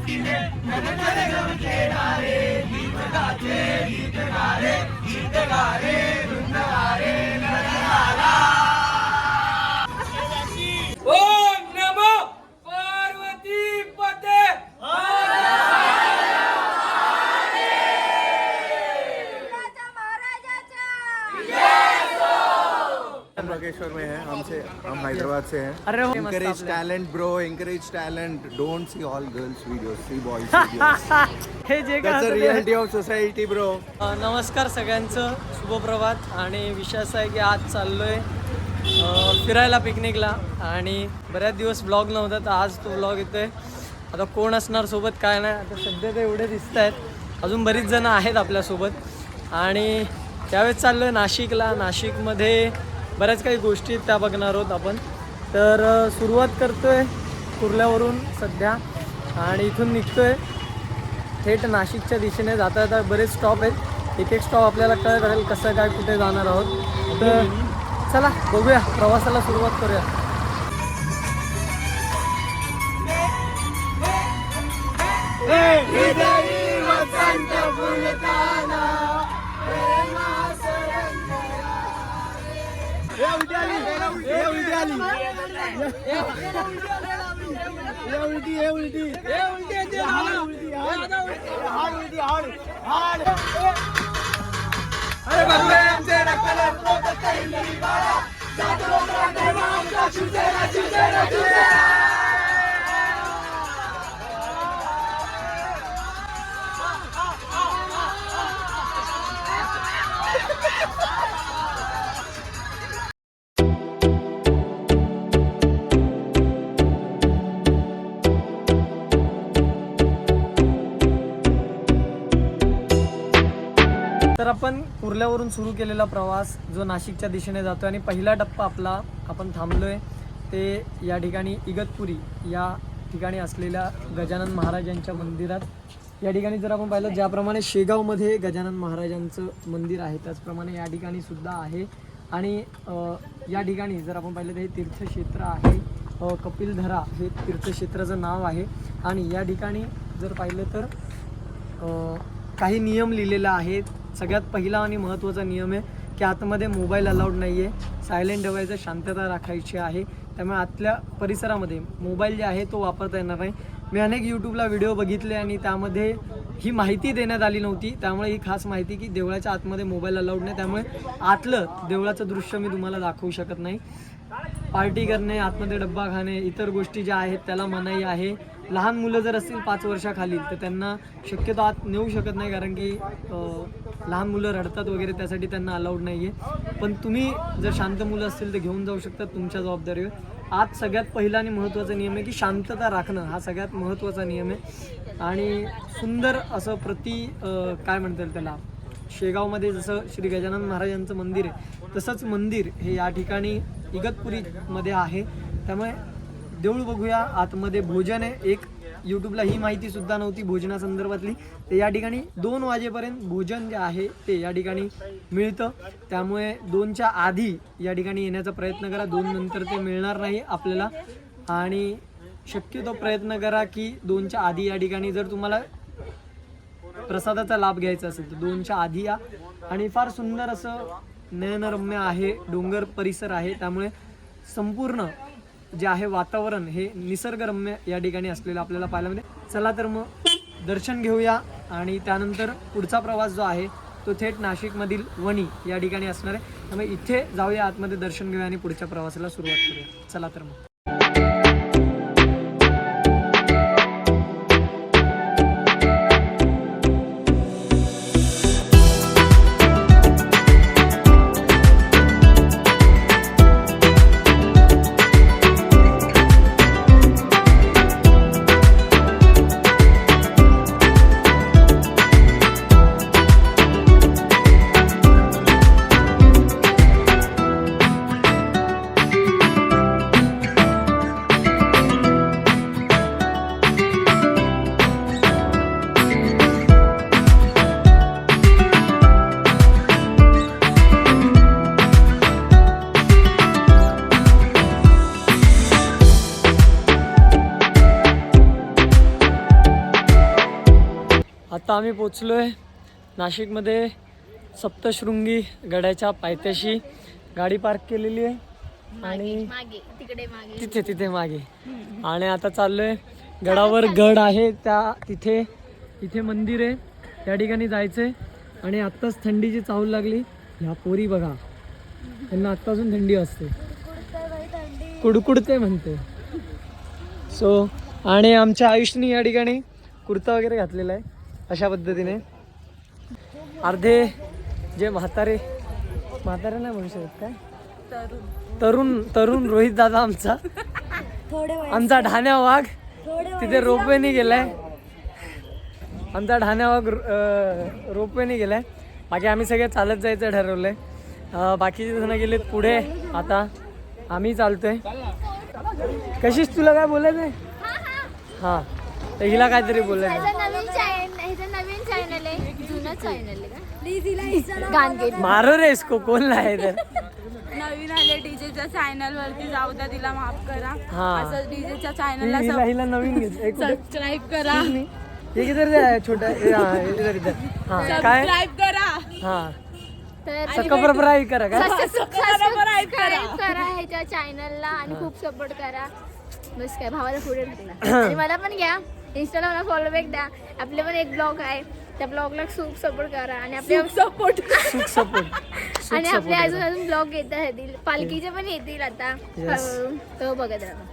ಬಚ್ಚಿದೆ ನನ್ನ ತಲೆಗಳು ಕೇಳಾರೆ ಗೀತಗಾತೆ ಗೀತಗಾರೆ ಗೀತಗಾರೆ ವೃಂದಗಾರೆ हम बागेश्वर में हैं हमसे हम हैदराबाद से हैं। अरे talent bro encourage talent. Don't see all girls videos see boys videos. हे जे ते- reality of society bro. अ, नमस्कार सगळ्यांचं. शुभप्रभात. आणि विषय असा आहे की आज चाललोय फिरायला पिकनिकला आणि बऱ्याच दिवस ब्लॉग नव्हता तर आज तो ब्लॉग येतोय. आता कोण असणार सोबत काय नाही आता सध्या तर एवढे दिसत आहेत. अजून बरीच जणं आहेत आपल्यासोबत. आणि त्यावेळेस चाललोय नाशिकला. नाशिकमध्ये बऱ्याच काही गोष्टी त्या बघणार आहोत आपण तर अ, सुरुवात करतोय कुर्ल्यावरून सध्या आणि इथून निघतोय थेट नाशिकच्या दिशेने जाता जाता बरेच स्टॉप आहेत एक एक स्टॉप आपल्याला कळत राहील कसं काय कुठे जाणार आहोत तर चला बघूया प्रवासाला सुरुवात करूया Hey, Hey, hey, hey, hey, hey, hey, hey, Ha ha ha! आपण कुर्ल्यावरून सुरू केलेला प्रवास जो नाशिकच्या दिशेने जातो आणि पहिला टप्पा आपला आपण थांबलोय ते या ठिकाणी इगतपुरी या ठिकाणी असलेल्या गजानन महाराजांच्या मंदिरात. या ठिकाणी जर आपण पाहिलं ज्याप्रमाणे शेगावमध्ये गजानन महाराजांचं मंदिर आहे त्याचप्रमाणे या ठिकाणी सुद्धा आहे. आणि या ठिकाणी जर आपण पाहिलं तर हे तीर्थक्षेत्र आहे. कपिलधरा हे तीर्थक्षेत्राचं नाव आहे. आणि या ठिकाणी जर पाहिलं तर काही नियम लिहिलेला आहे सगळ्यात पहिला आणि महत्त्वाचा नियम आहे की आतमध्ये मोबाईल अलाउड नाही आहे सायलेंट ठेवायचं शांतता राखायची आहे. त्यामुळे आतल्या परिसरामध्ये मोबाईल जे आहे तो वापरता येणार नाही. मी अनेक यूट्यूबला व्हिडिओ बघितले आणि त्यामध्ये ही माहिती देण्यात आली नव्हती. त्यामुळे ही खास माहिती की देवळाच्या आतमध्ये मोबाईल अलाउड नाही. त्यामुळे आतलं देवळाचं दृश्य मी तुम्हाला दाखवू शकत नाही. पार्टी करणे आतमध्ये डब्बा खाणे इतर गोष्टी ज्या आहेत त्याला मनाई आहे. लहान मुलं जर असतील पाच वर्षाखालील तर त्यांना शक्यतो आत नेऊ शकत नाही कारण की लहान मुलं रडतात वगैरे त्यासाठी त्यांना अलाउड नाही आहे पण तुम्ही जर शांत मुलं असतील तर घेऊन जाऊ शकतात तुमच्या जबाबदारीवर. आज सगळ्यात पहिला आणि महत्त्वाचा नियम आहे की शांतता राखणं हा सगळ्यात महत्त्वाचा नियम आहे. आणि सुंदर असं प्रति काय म्हणता येईल त्याला? शेगावमध्ये जसं श्री गजानन महाराजांचं मंदिर आहे तसंच मंदिर हे या ठिकाणी इगतपुरीमध्ये आहे. त्यामुळे देऊळ बघूया. आतमध्ये भोजन आहे. एक यूट्यूबला ही माहिती सुद्धा नव्हती भोजनासंदर्भातली. तर या ठिकाणी दोन वाजेपर्यंत भोजन जे आहे ते या ठिकाणी मिळतं. त्यामुळे दोनच्या आधी या ठिकाणी येण्याचा प्रयत्न करा. दोन नंतर ते मिळणार नाही आपल्याला. आणि शक्यतो प्रयत्न करा की दोनच्या आधी या ठिकाणी जर तुम्हाला प्रसादाचा लाभ घ्यायचा असेल तर दोनच्या आधी या. आणि फार सुंदर असं नयनरम्य आहे. डोंगर परिसर आहे. त्यामुळे संपूर्ण जे आहे वातावरण हे निसर्गरम्य या ठिकाणी असलेलं आपल्याला पाहायला मिळते चला तर मग दर्शन घेऊया आणि त्यानंतर पुढचा प्रवास जो आहे तो थेट नाशिकमधील वणी या ठिकाणी असणार आहे. त्यामुळे इथे जाऊया आतमध्ये दर्शन घेऊया आणि पुढच्या प्रवासाला सुरुवात करूया. चला तर मग. आम्ही पोचलोय नाशिकमध्ये सप्तशृंगी गडाच्या पायथ्याशी. गाडी पार्क केलेली आहे. आणि मागे तिकडे मागे. तिथे तिथे मागे. आणि आता चाललोय. गडावर गड आहे त्या तिथे इथे मंदिर आहे. त्या ठिकाणी जायचंय. आणि आत्ताच थंडीची चाहूल लागली. ह्या पोरी बघा. त्यांना आत्तापासून थंडी असते. कुडकुडते म्हणते. सो आणि आमच्या आयुषनी या ठिकाणी कुर्ता वगैरे घातलेला आहे. अशा पद्धतीने. अर्धे जे म्हातारे म्हातारे नाही म्हणू शकत काय? तरुण तरुण रोहित दादा आमचा. आमचा ढाण्या वाघ. तिथे रोपवेनी गेलाय. आमचा ढाण्या वाघ रोपवेनी गेलाय. बाकी आम्ही सगळे चालत जायचं ठरवलंय. बाकीचे जण गेलेत पुढे. आता आम्ही चालतोय. कशीच तुला काय बोलायचं आहे हा. तर हिला काहीतरी बोलायचं. चॅनल चॅनल चॅनल मारो रे इसको कोण आहे तर. नवीन आले डीजेच्या चॅनल वरती जाऊ द्या तिला माफ करा. हा. असं डीजेच्या चॅनलला हिला हिला नवीन घ्यायचं सबस्क्राईब करा. ये किधर है छोटा ये हाँ, इधर इधर हाँ काय? सबस्क्राईब करा. हाँ. तर करा काय? सबस्क्राईब करा. ह्याच्या चॅनलला आणि खूप सपोर्ट करा. बस काय भावाला पुढे आणि मला पण घ्या. इंस्टाला मला फॉलो बॅक द्या. आपले पण एक ब्लॉग आहे. त्या ब्लॉगला खूप सपोर्ट करा. आणि आपले सपोर्ट सुख सपोर्ट आणि आपले अजून अजून ब्लॉग येत येतील पालखीचे पण येतील आता. Yes. हळूहळू. तो बघत राहा.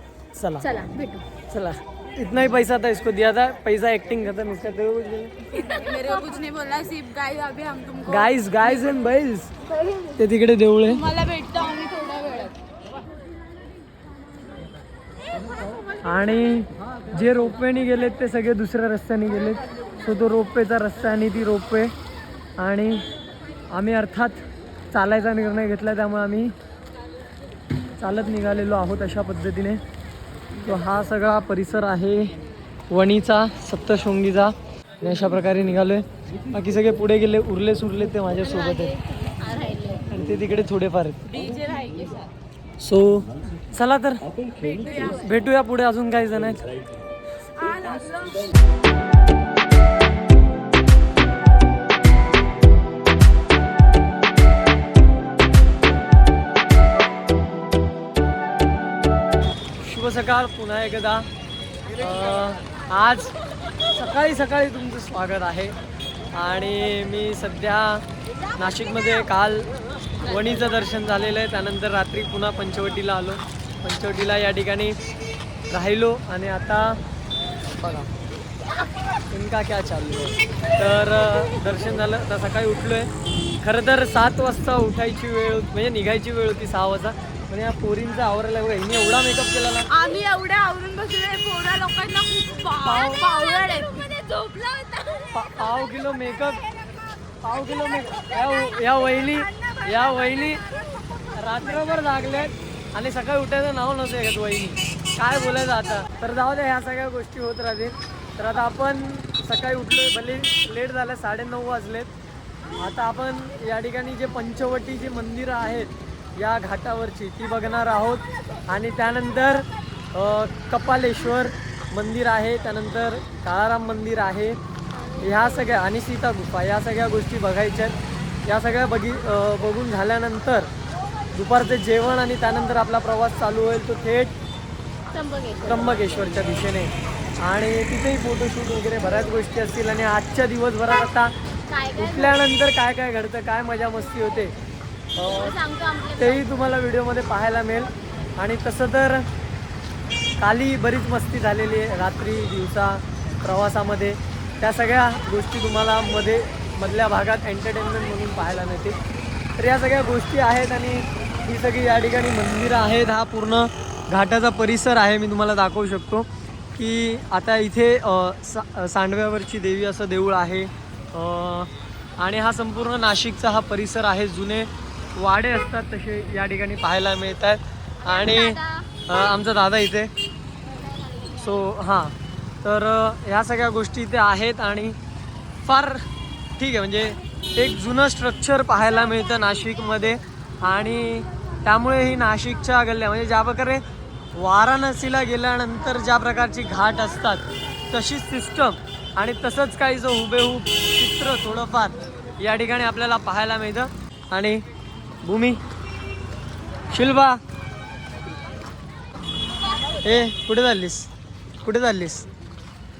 चला. चला भेटू. चला. इतना ही पैसा था इसको दिया था. पैसा एक्टिंग खत्म इसका तो बोला मेरे को कुछ नहीं बोलना सिर्फ गाइस अभी हम तुमको गाईज गाईज अँड बैल्स ते तिकडे देऊळ आहे. मला भेटतो आम्ही थोड्या वेळात. आणि जे रोपवेने गेलेत ते सगळे दुसऱ्या रस्त्याने गेलेत. सो तो रोपवेचा रस्ता आणि ती रोपवे. आणि आम्ही अर्थात चालायचा निर्णय घेतला त्यामुळे आम्ही चालत निघालेलो आहोत अशा पद्धतीने. तो हा सगळा परिसर आहे वणीचा सप्तशृंगीचा. आणि अशा प्रकारे निघालोय. बाकी सगळे पुढे गेले उरले सुरले ते माझ्यासोबत आहेत. आणि ते तिकडे थोडेफार आहेत. सो चला तर. भेटूया पुढे अजून काही जण आहेत. शुभ सकाळ पुन्हा एकदा. आज सकाळी सकाळी तुमचं स्वागत आहे. आणि मी सध्या नाशिकमध्ये काल वणीचं दर्शन झालेलं आहे. त्यानंतर रात्री पुन्हा पंचवटीला आलो. पंचवटीला या ठिकाणी राहिलो आणि आता बघा इनका क्या चालू आहे? तर दर्शन झालं आता सकाळी उठलो आहे खरं तर सात वाजता उठायची वेळ होती म्हणजे निघायची वेळ होती सहा वाजता. पण या पोरींचा आवरायला बघा हिने एवढा मेकअप केला ना. आम्ही एवढ्या आवरून बसले पोरा लोकांना खूप पाव पा- पाव किलो मेकअप पाव किलो मेकअप या या वहिनी या वहिनी रात्रभर जागल्यात. आणि सकाळी उठायचं नाव नसतं घेत वहिनी काय बोलायचं आता? तर जाऊ द्या ह्या सगळ्या गोष्टी होत राहतील. तर आता आपण सकाळी उठलो भले लेट झालं साडेनऊ वाजलेत. आता आपण या ठिकाणी जे पंचवटी जी मंदिरं आहेत या घाटावरची ती बघणार आहोत. आणि त्यानंतर कपालेश्वर मंदिर आहे त्यानंतर काळाराम मंदिर आहे. ह्या सगळ्या आणि सीता गुफा या सगळ्या गोष्टी बघायच्या आहेत. या सगळ्या बघी बघून झाल्यानंतर दुपारचं जेवण आणि त्यानंतर आपला प्रवास चालू होईल तो थेट त्र्यंबकेश्वर. त्र्यंबकेश्वरच्या दिशेने. आणि तिथेही फोटोशूट वगैरे बऱ्याच गोष्टी असतील आणि आजच्या दिवसभरात आता उठल्यानंतर काय काय घडतं काय मजा मस्ती होते तेही तुम्हाला व्हिडिओमध्ये पाहायला मिळेल. आणि तसं तर काली बरीच मस्ती झालेली आहे रात्री दिवसा प्रवासामध्ये. त्या सगळ्या गोष्टी तुम्हाला मध्ये मधल्या भागात एंटरटेनमेंट म्हणून पाहायला मिळतील. तर या सगळ्या गोष्टी आहेत आणि ही सगळी या ठिकाणी मंदिरं आहेत. हा पूर्ण घाटाचा परिसर आहे. मी तुम्हाला दाखवू शकतो की आता इथे सा सांडव्यावरची देवी असं देऊळ आहे. आणि हा संपूर्ण नाशिकचा हा परिसर आहे. जुने वाडे असतात तसे या ठिकाणी पाहायला मिळतात. आणि अ, आमचा दादा इथे. सो हां. तर ह्या सगळ्या गोष्टी इथे आहेत आणि फार ठीक आहे. म्हणजे एक जुनं स्ट्रक्चर पाहायला मिळतं नाशिकमध्ये. आणि त्यामुळे ही नाशिकच्या गल्ल्या म्हणजे ज्या प्रकारे वाराणसीला गेल्यानंतर ज्या प्रकारची घाट असतात तशीच सिस्टम आणि तसंच काही जो हुबेहूब चित्र थोडंफार या ठिकाणी आपल्याला पाहायला मिळतं. आणि भूमी शिल्पा ए कुठे चाललीस? कुठे चाललीस?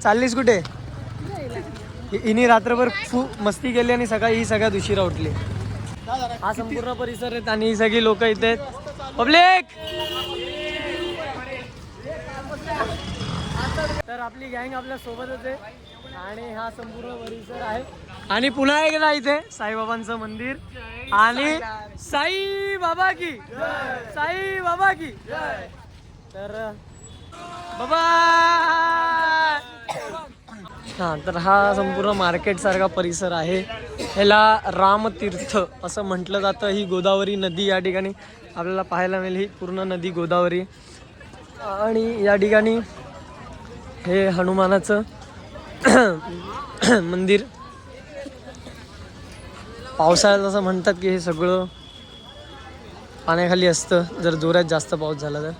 चाललीस कुठे? हिनी रात्रभर खूप मस्ती केली आणि सकाळी ही सगळ्यात उशिरा उठली. हा संपूर्ण परिसर आहेत आणि ही सगळी लोक इथे आहेत. पब्लिक! तर आपली गँग आपल्या सोबतच आहे आणि हा संपूर्ण परिसर आहे. आणि पुन्हा एकदा इथे साईबाबांचं मंदिर आणि साई बाबा की! साई बाबा की! तर बाबा! हां तर हा संपूर्ण मार्केटसारखा परिसर आहे. ह्याला रामतीर्थ असं म्हटलं जातं. ही गोदावरी नदी या ठिकाणी आपल्याला पाहायला मिळेल. ही पूर्ण नदी गोदावरी. आणि या ठिकाणी हे हनुमानाचं मंदिर. पावसाळ्यात असं म्हणतात की हे सगळं पाण्याखाली असतं. जर जोरात जास्त पाऊस झाला तर.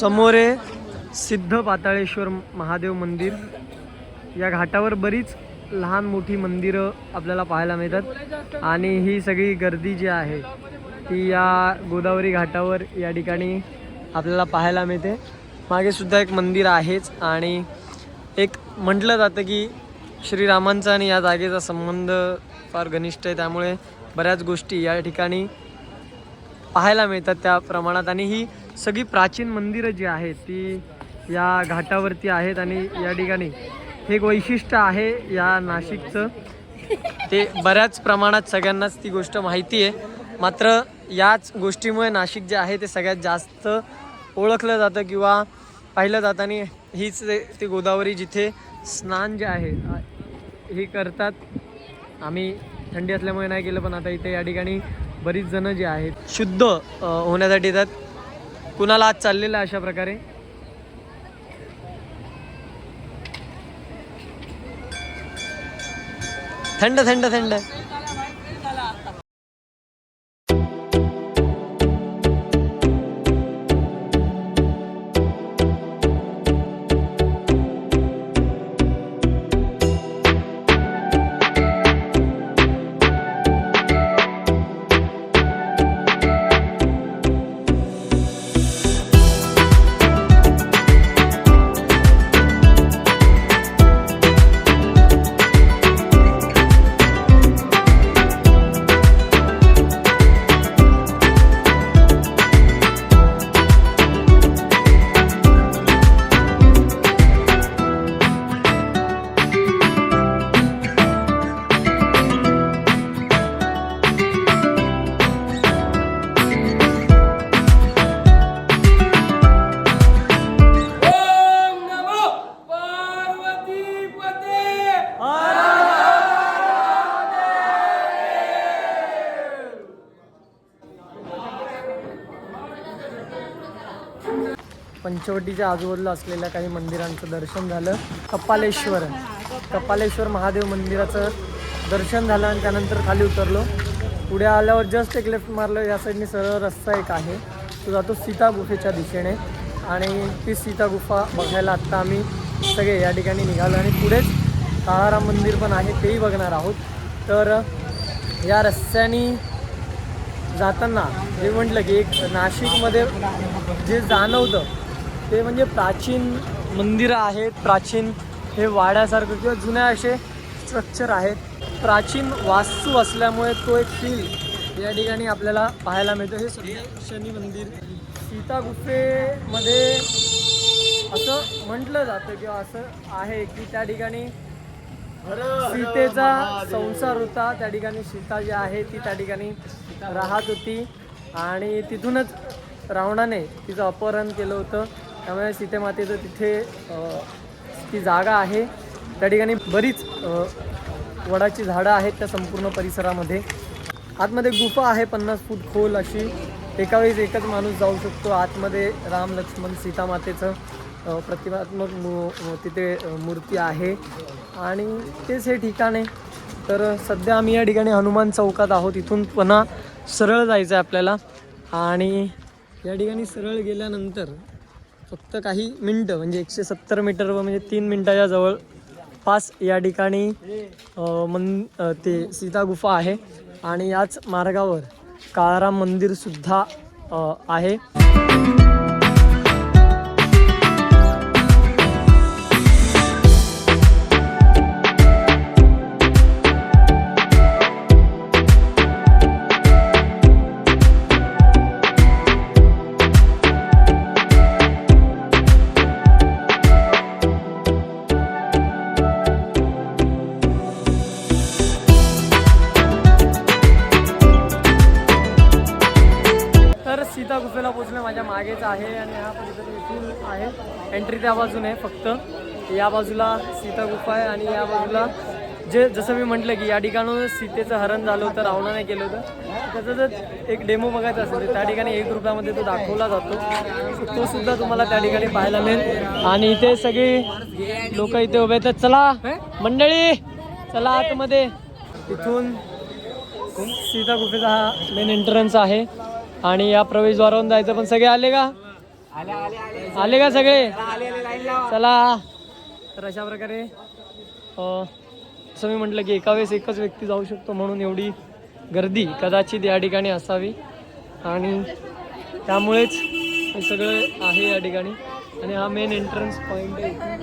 समोर आहे सिद्ध पाताळेश्वर महादेव मंदिर. या घाटावर बरीच लहान मोठी मंदिरं आपल्याला पाहायला मिळतात. आणि ही सगळी गर्दी जी आहे ती या गोदावरी घाटावर या ठिकाणी आपल्याला पाहायला मिळते. मागे सुद्धा एक मंदिर आहेच आणि एक म्हटलं जातं की श्रीरामांचा आणि या जागेचा संबंध फार घनिष्ठ आहे. त्यामुळे बऱ्याच गोष्टी या ठिकाणी पाहायला मिळतात त्या प्रमाणात. आणि ही सगळी प्राचीन मंदिरं जी आहेत ती या घाटावरती आहेत आणि या ठिकाणी हे एक वैशिष्ट्य आहे या नाशिकचं. ते बऱ्याच प्रमाणात सगळ्यांनाच ती गोष्ट माहिती आहे. मात्र याच गोष्टीमुळे नाशिक जे आहे ते सगळ्यात जास्त ओळखलं जातं किंवा पाहिलं जातं. आणि हीच ते- ती गोदावरी जिथे स्नान जे आहे हे करतात. आम्ही थंडी असल्यामुळे नाही केलं पण आता इथे या ठिकाणी बरीच जणं जे आहेत. शुद्ध होण्यासाठी येतात. कुणाला आज चाललेलं आहे अशा प्रकारे? थंड थंड थंड. पंचवटीच्या आजूबाजूला असलेल्या काही मंदिरांचं दर्शन झालं. कपालेश्वर. कपालेश्वर महादेव मंदिराचं दर्शन झालं आणि त्यानंतर खाली उतरलो. पुढे आल्यावर जस्ट एक लेफ्ट मारलं या साईडने सरळ रस्ता एक आहे. तो जातो सीता गुफेच्या दिशेने. आणि ती सीता गुफा बघायला आत्ता आम्ही सगळे या ठिकाणी निघालो आणि पुढेच काळाराम मंदिर पण आहे तेही बघणार आहोत. तर या रस्त्याने जाताना जे म्हटलं की एक नाशिकमध्ये जे जाणवतं ते म्हणजे प्राचीन मंदिरं आहेत प्राचीन हे वाड्यासारखं किंवा जुन्या असे स्ट्रक्चर आहेत. प्राचीन वास्तू असल्यामुळे तो एक फील या ठिकाणी आपल्याला पाहायला मिळतो. हे सगळे शनी मंदिर. सीता गुफेमध्ये असं म्हटलं जातं किंवा असं आहे की त्या ठिकाणी सीतेचा संसार होता. त्या ठिकाणी सीता जी आहे ती त्या ठिकाणी राहत होती. आणि तिथूनच रावणाने तिचं अपहरण केलं होतं. त्यामुळे सीतेमातेचं तिथे ती जागा आहे. त्या ठिकाणी बरीच वडाची झाडं आहेत त्या संपूर्ण परिसरामध्ये. आतमध्ये गुफा आहे पन्नास फूट खोल अशी. एका वेळेस एकच माणूस जाऊ शकतो. आतमध्ये राम लक्ष्मण सीतामातेचं प्रतिमात्मक मू तिथे मूर्ती आहे. आणि तेच हे ठिकाण आहे. तर सध्या आम्ही या ठिकाणी हनुमान चौकात आहोत. इथून पुन्हा सरळ जायचं आहे आपल्याला. आणि या ठिकाणी सरळ गेल्यानंतर फक्त काही मिनटं म्हणजे एकशे सत्तर मीटर व म्हणजे तीन मिनटाच्या जवळ पास या ठिकाणी मन ते सीता गुफा आहे. आणि याच मार्गावर काळाराम मंदिरसुद्धा आहे. बाजूने फक्त. या बाजूला सीता गुफा आहे आणि या बाजूला जे जसं मी म्हटलं की या ठिकाणून सीतेचं हरण झालं होतं रावणाने केलं होतं. त्याचा जर एक डेमो बघायचा असेल तर त्या ठिकाणी एक रुपयामध्ये तो दाखवला जातो. तो सुद्धा तुम्हाला त्या ठिकाणी पाहायला मिळेल. आणि इथे सगळी लोक इथे उभे आहेत. तर चला मंडळी चला आतमध्ये. इथून सीता गुफेचा हा मेन एंट्रन्स आहे. आणि या प्रवेशद्वारावरून जायचं पण सगळे आले का? आले का सगळे? चला. तर अशा प्रकारे असं मी म्हटलं की एका वेळेस एकच व्यक्ती जाऊ शकतो म्हणून एवढी गर्दी कदाचित या ठिकाणी असावी. आणि त्यामुळेच हे सगळं आहे या ठिकाणी. आणि हा मेन एंट्रन्स पॉईंट आहे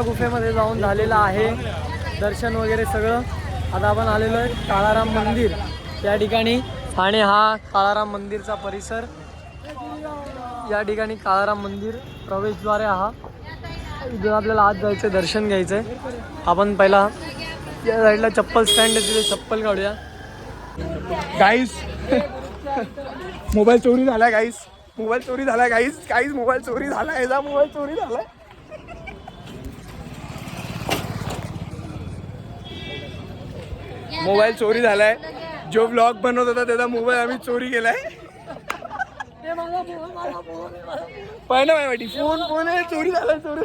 इथे. गुफेमध्ये जाऊन झालेलं आहे. दर्शन वगैरे सगळं. आता आपण आलेलो आहे काळाराम मंदिर. या ठिकाणी आणि हा काळाराम मंदिरचा परिसर. या ठिकाणी काळाराम मंदिर प्रवेशद्वार हा. इथून आपल्याला आत जायचं आहे, दर्शन घ्यायचं आहे. आपण पहिला या साईडला चप्पल स्टँड आहे तिथे चप्पल काढूया. गाईस मोबाईल चोरी झाला गाईस मोबाईल चोरी झाला गाईस काहीच मोबाईल चोरी झाला याचा मोबाईल चोरी झाला. मोबाईल चोरी झालाय. जो ब्लॉग बनवत होता त्याचा मोबाईल आम्ही चोरी केलाय. ना माहिती? फोन फोन आहे चोरी झाला चोरी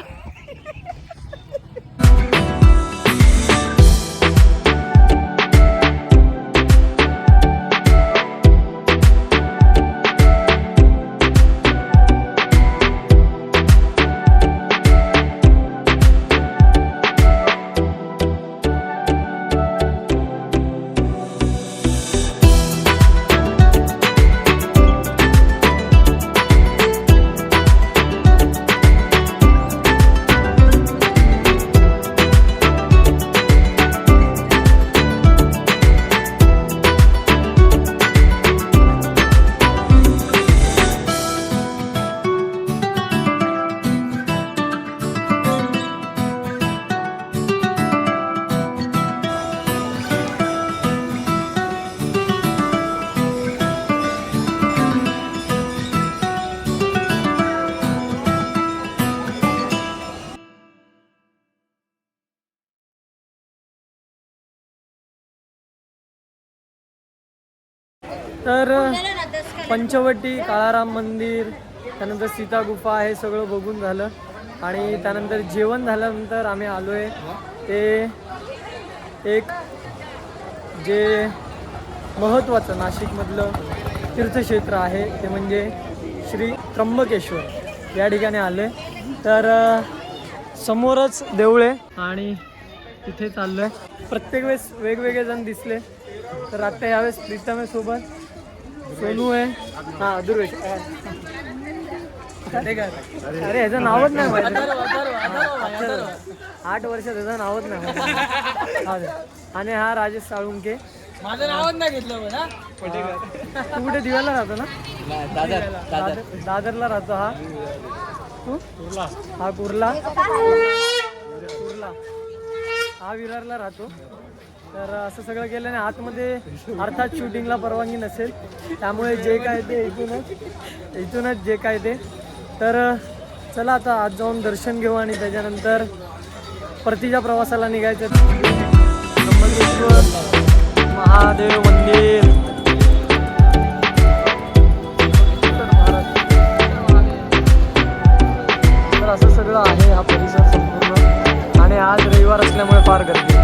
तर पंचवटी काळाराम मंदिर त्यानंतर सीता गुफा हे सगळं बघून झालं. आणि त्यानंतर जेवण झाल्यानंतर आम्ही आलो आहे ते एक जे महत्त्वाचं नाशिकमधलं तीर्थक्षेत्र आहे ते म्हणजे श्री त्र्यंबकेश्वर. या ठिकाणी आले तर समोरच देऊळ आहे आणि तिथे चाललो आहे प्रत्येक वेळेस वेगवेगळे जण दिसले. तर आता यावेळेस प्रीतमेसोबत सोनू आहे हा दुर्वेश अरे ह्याचं नावच नाही माहिती. आठ वर्ष त्याचं नावच नाही माहिती. हा. आणि हा राजेश साळुंके. माझं नावच नाही घेतलं तू कुठे दिव्याला राहतो ना? दादर. दादरला राहतो हा. तू? हा कुर्ला. कुर्ला. हा विरारला राहतो. तर असं सगळं केल्याने आतमध्ये अर्थात शूटिंगला परवानगी नसेल. त्यामुळे जे काय ते इथूनच इथूनच जे काय ते. तर चला आता आज जाऊन दर्शन घेऊ आणि त्याच्यानंतर परतीच्या प्रवासाला निघायचं. त्र्यंबकेश्वर महादेव मंदिर. तर असं सगळं आहे हा परिसर संपूर्ण. आणि आज रविवार असल्यामुळे फार गर्दी.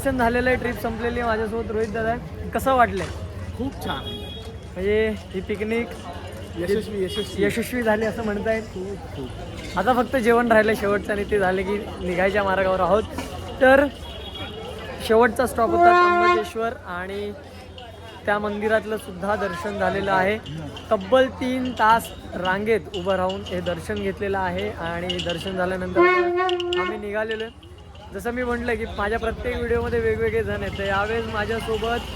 दर्शन झालेलं आहे ट्रिप संपलेली आहे माझ्यासोबत रोहित दादा. कसं वाटलंय? खूप छान. म्हणजे ही पिकनिक यशस्वी यशस्वी. यशस्वी झाली असं म्हणताय आता फक्त जेवण राहिलं शेवटचं आणि ते झाले की निघायच्या मार्गावर आहोत. तर शेवटचा स्टॉप होता त्र्यंबकेश्वर आणि त्या मंदिरातलं सुद्धा दर्शन झालेलं आहे. तब्बल तीन तास रांगेत उभं राहून हे दर्शन घेतलेलं आहे आणि दर्शन झाल्यानंतर आम्ही निघालेलो जसं मी म्हटलं की माझ्या प्रत्येक व्हिडिओमध्ये वेगवेगळे जण आहेत तर यावेळेस माझ्यासोबत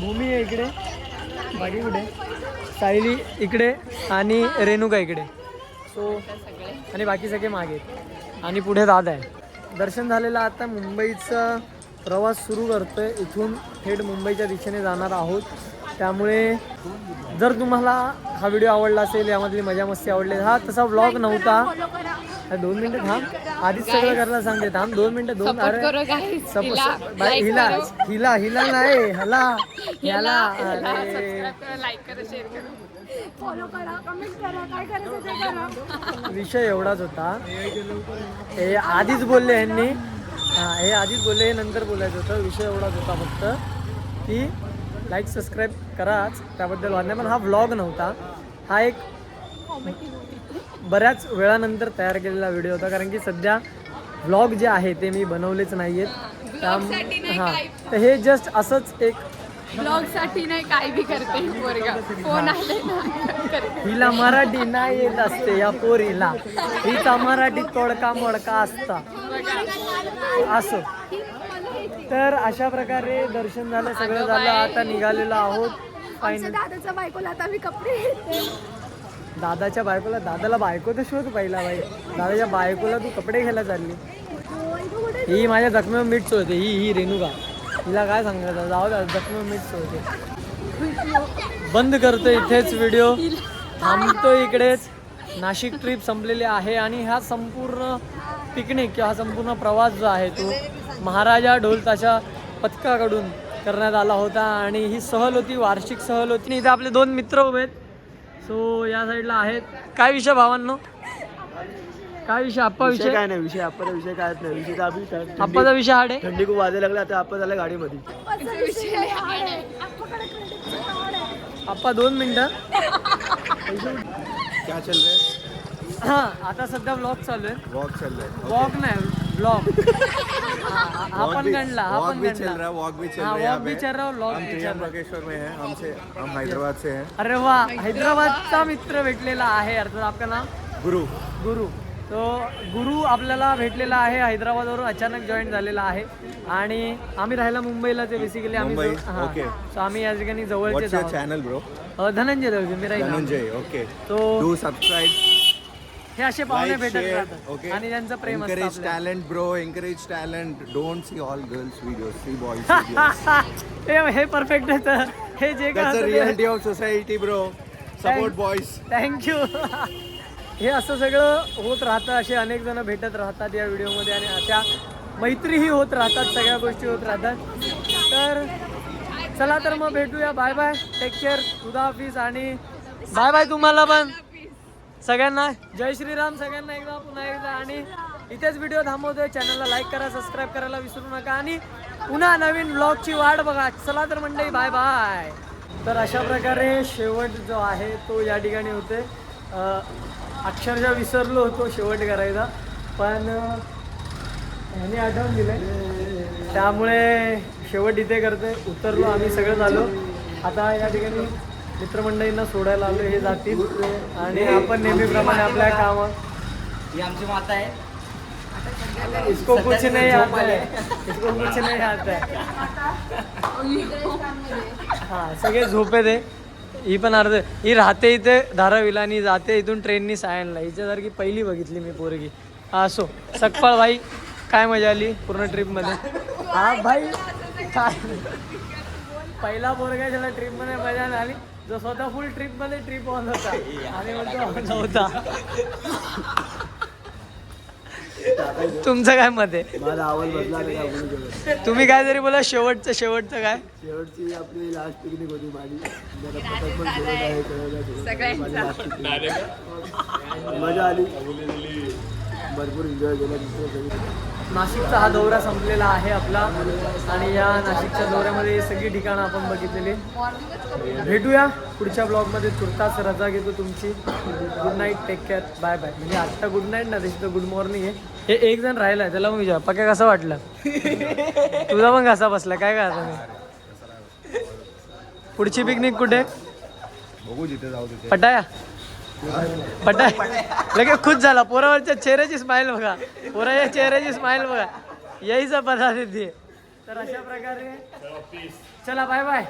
भूमी आहे इकडे. बाकी कुठे? सायली इकडे आणि रेणुका इकडे. सो आणि बाकी सगळे मागे आहेत. आणि पुढे दादा आहे. दर्शन झालेलं आता मुंबईचा प्रवास सुरू करतोय. इथून थेट मुंबईच्या दिशेने जाणार आहोत. त्यामुळे जर तुम्हाला हा व्हिडिओ आवडला असेल यामधली मजा मस्ती आवडली हा तसा व्लॉग नव्हता. दोन मिनिटं थांब. आधीच सगळं करायला सांगते थांब दोन मिनिटं दोन अरे सप- सप- बाई, हिला हिला हिला नाही हला ह्याला अरे. फॉलो करा कमेंट करा काय करायचं ते करा. विषय एवढाच होता. हे आधीच बोलले यांनी. हा हे आधीच बोलले हे नंतर बोलायचं होतं. विषय एवढाच होता फक्त की लाईक सबस्क्राईब कराच त्याबद्दल नाही पण हा व्लॉग नव्हता. हा एक बऱ्याच वेळानंतर तयार केलेला व्हिडिओ होता कारण की सध्या व्लॉग जे आहे ते मी बनवलेच नाही आहेत त्या हां. तर हे जस्ट असंच एक ब्लॉगसाठी नाही काही बी करते ही पोरगा. फोन आले ना करते. हिला मराठी नाही येत असते या पोरीला. हिचा मराठी तोडका मोडका असता. असो. तर अशा प्रकारे दर्शन झालं सगळं झालं. आता निघालेलो आहोत. फायनल दादाच्या बायकोला आता मी कपडे घेते दादाच्या बायकोला दादाला बायको तर शोध पहिला बाई. दादाच्या बायकोला तू कपडे घ्यायला चालली. ही माझ्या जखमेवर मीठ चोळते ही ही रेणुका. हिला काय सांगायचं जाऊ द्या जखमेवर मीठ चोळते. बंद करतो इथेच व्हिडिओ थांबतो इकडेच. नाशिक ट्रिप संपलेली आहे आणि हा संपूर्ण पिकनिक किंवा हा संपूर्ण प्रवास जो आहे तो महाराजा ढोल ताशा पथकाकडून करण्यात आला होता आणि ही सहल होती वार्षिक सहल होती. इथे आपले दोन मित्र उभे आहेत. सो या साईडला आहेत. काय विषय भावांनो? काय विषय? आप्पा विषय काय नाही विषय आपला विषय काय नाही. विषय तर आपली थंडी- आप्पाचा विषय हाड आहे? थंडी खूप वाजायला लागला आता आपण झालं गाडीमध्ये. आप्पा दोन मिनिटं. क्या चल रहा है? हा आता सध्या ब्लॉग चालू आहे. वॉक चल रहा है वॉक नाही. ब्लॉग भी- गणला हा walk पण भी चल रहा है वॉक भी चल रहा है है, हम त्रियम है। बागेश्वर में हैं हमसे हम हैदराबाद से हैं। अरे वा हैदराबादचा मित्र भेटलेला आहे अर्थात आपलं नाव गुरु। गुरु. तो गुरु आपल्याला भेटलेला आहे हैदराबादवरून अचानक जॉईन झालेला आहे. आणि आम्ही राहायला मुंबईला ते बेसिकली आम्ही okay. So आम्ही या ठिकाणी जवळचे चैनल ब्रो धनंजय मी राहील धनंजय ओके तो डू सब्सक्राइब हे असे पाहुणे भेटत राहतात. आणि त्यांचं प्रेम असतं encourage आपल्याला. talent bro. Encourage talent. Don't see all girls videos see boys videos. हे हे परफेक्ट आहे हे जे that's the काय reality of society bro. Support boys. Thank you हे असं सगळं होत राहतं. असे अनेक जण भेटत राहतात या व्हिडिओमध्ये आणि अशा मैत्रीही होत राहतात. सगळ्या गोष्टी होत राहतात. तर चला तर मग भेटूया. बाय बाय टेक केअर खुदा हाफिज. आणि बाय बाय तुम्हाला पण. सगळ्यांना जय श्रीराम सगळ्यांना एकदा पुन्हा एकदा. आणि इथेच व्हिडिओ थांबवतोय. चॅनलला लाईक करा सबस्क्राईब करायला विसरू नका. आणि पुन्हा नवीन ब्लॉगची वाट बघा. चला तर मंडळी बाय बाय तर अशा प्रकारे शेवट जो आहे तो या ठिकाणी होते. अक्षरशः विसरलो होतो शेवट करायचा पण ह्याने आठवण दिलंय. त्यामुळे शेवट इथे करते उतरलो आम्ही सगळं झालो. आता या ठिकाणी मित्रमंडळींना सोडायला आलो हे जातील. आणि आपण नेहमीप्रमाणे आपल्या कामात ही आमची माता आहे. इसको कुछ नहीं आता है. इसको कुछ नहीं आता है. हा सगळे झोपे दे ही पण अर्ध ही राहते इथे धारावीला आणि जाते इथून ट्रेननी सायनला. हिच्यासारखी पहिली बघितली मी पोरगी. हा असो. सकपाळ भाई काय मजा आली पूर्ण ट्रिपमध्ये हा भाई काय? पहिला पोरगा ज्याला ट्रिपमध्ये मजा नाही आली. जो स्वतः फुल ट्रिपमध्ये ट्रिप ऑन होता. आणि म्हणतो नव्हता. तुमचं काय मत आहे? माझा आवाज बदला नाही का? बोलू शकत. तुम्ही काय जरी बोला शेवटचं शेवटचं काय? शेवटची आपली लास्ट पिकनिक होती माझी last picnic. मजा आली. भरपूर एन्जॉय केला नाशिकचा हा दौरा संपलेला आहे आपला. आणि या नाशिकच्या दौऱ्यामध्ये ही सगळी ठिकाणं आपण बघितलेली. भेटूया पुढच्या ब्लॉगमध्ये तुर्तास रजा घेतो तुमची. Good night take care bye bye म्हणजे आत्ता गुड नाईट ना तशी तर गुड मॉर्निंग आहे. हे एक जण राहिला आहे त्याला मग विचार. पक्या कसा वाटला? तुझा पण कसा बसला काय काय आता मी पुढची पिकनिक कुठे? बघू जिथे जाऊ तिथे. पटाया? पटाय. लगे खुश झाला. पोरावरच्या चेहऱ्याची स्माइल बघा. पोराच्या चेहऱ्याची स्माइल बघा. यायचा पदार्थ येते तर अशा प्रकारे चला बाय बाय